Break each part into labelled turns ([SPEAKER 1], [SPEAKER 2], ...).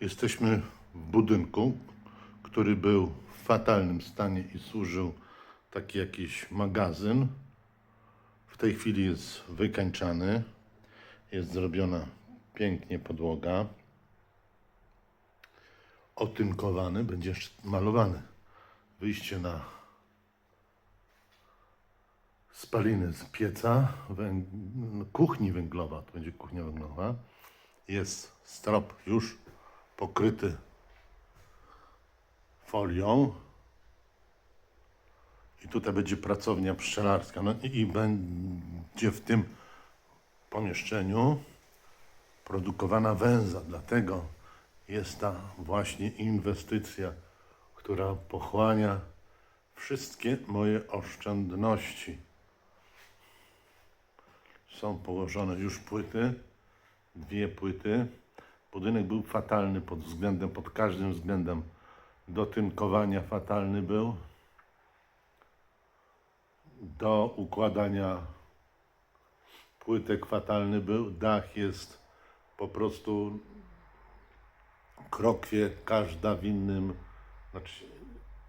[SPEAKER 1] Jesteśmy w budynku, który był w fatalnym stanie i służył taki jakiś magazyn. W tej chwili jest wykańczany. Jest zrobiona pięknie podłoga. Otynkowany, będzie malowany. Wyjście na spaliny z pieca, węg... kuchni węglowa, to będzie kuchnia węglowa. Jest strop już pokryty folią. I tutaj będzie pracownia pszczelarska. No i, i będzie w tym pomieszczeniu produkowana węza. Dlatego jest ta właśnie inwestycja, która pochłania wszystkie moje oszczędności. Są położone już płyty, dwie płyty. Budynek był fatalny pod względem, pod każdym względem dotynkowania fatalny był. Do układania płytek fatalny był. Dach jest po prostu krokwie, każda w innym, znaczy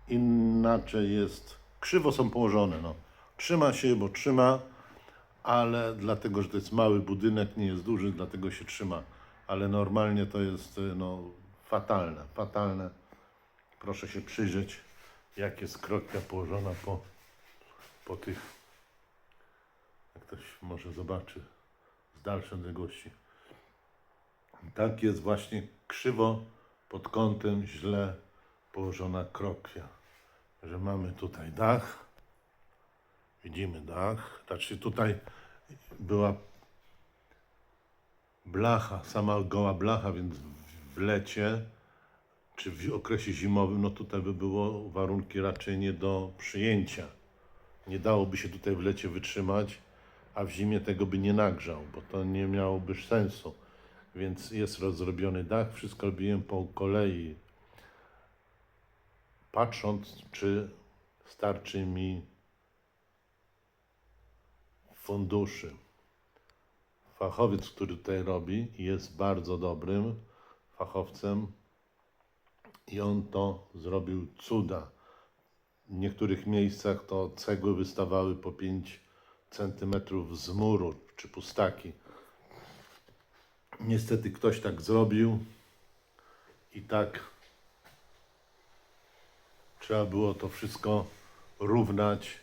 [SPEAKER 1] inaczej jest, krzywo są położone, no. Trzyma się, bo trzyma, ale dlatego, że to jest mały budynek, nie jest duży, dlatego się trzyma. Ale normalnie to jest y, no, fatalne, fatalne. Proszę się przyjrzeć, jak jest krokwia położona po, po tych, jak ktoś może zobaczy z dalszej odległości. Tak jest właśnie krzywo pod kątem źle położona krokwia. Że mamy tutaj dach. Widzimy dach. Znaczy tutaj była blacha, sama goła blacha, więc w- lecie czy w okresie zimowym, no tutaj by było warunki raczej nie do przyjęcia. Nie dałoby się tutaj w lecie wytrzymać, a w zimie tego by nie nagrzał, bo to nie miałoby sensu. Więc jest rozrobiony dach, wszystko robiłem po kolei, patrząc, czy starczy mi funduszy. Fachowiec, który tutaj robi, jest bardzo dobrym fachowcem i on to zrobił cuda. W niektórych miejscach to cegły wystawały po 5 centymetrów z muru czy pustaki. Niestety ktoś tak zrobił i tak trzeba było to wszystko równać,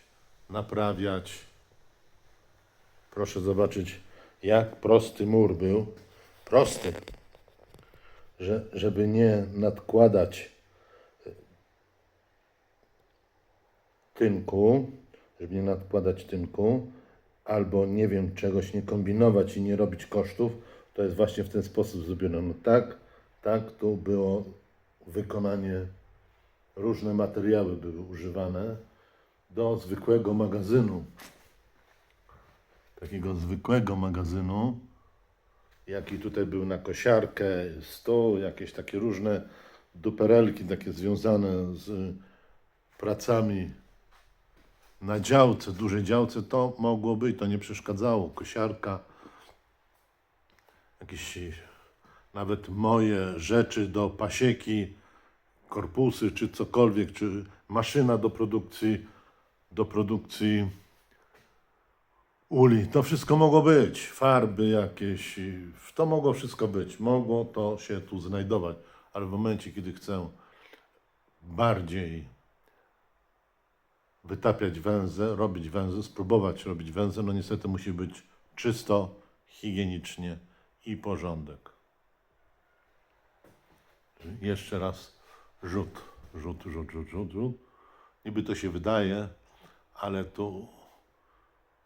[SPEAKER 1] naprawiać. Proszę zobaczyć, jak prosty mur był. Prosty. Że, żeby nie nadkładać tynku, żeby nie nadkładać tynku, albo nie wiem, czegoś nie kombinować i nie robić kosztów, to jest właśnie w ten sposób zrobione. No tak, tak, tu było wykonanie, różne materiały były używane do zwykłego magazynu, takiego zwykłego magazynu, jaki tutaj był na kosiarkę, stół, jakieś takie różne duperelki takie związane z pracami na działce, dużej działce, to mogło być, to nie przeszkadzało. Kosiarka, jakieś nawet moje rzeczy do pasieki, korpusy czy cokolwiek, czy maszyna do produkcji, do produkcji uli. To wszystko mogło być. Farby jakieś, to mogło wszystko być. Mogło to się tu znajdować. Ale w momencie, kiedy chcę bardziej wytapiać węzę, robić węzę, spróbować robić węzę, no niestety musi być czysto, higienicznie i porządek. Jeszcze raz rzut, rzut, rzut, rzut, rzut, rzut. Niby to się wydaje, ale tu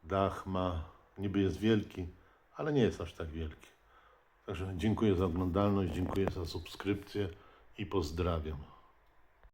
[SPEAKER 1] dach ma, niby jest wielki, ale nie jest aż tak wielki. Także dziękuję za oglądalność, dziękuję za subskrypcję i pozdrawiam.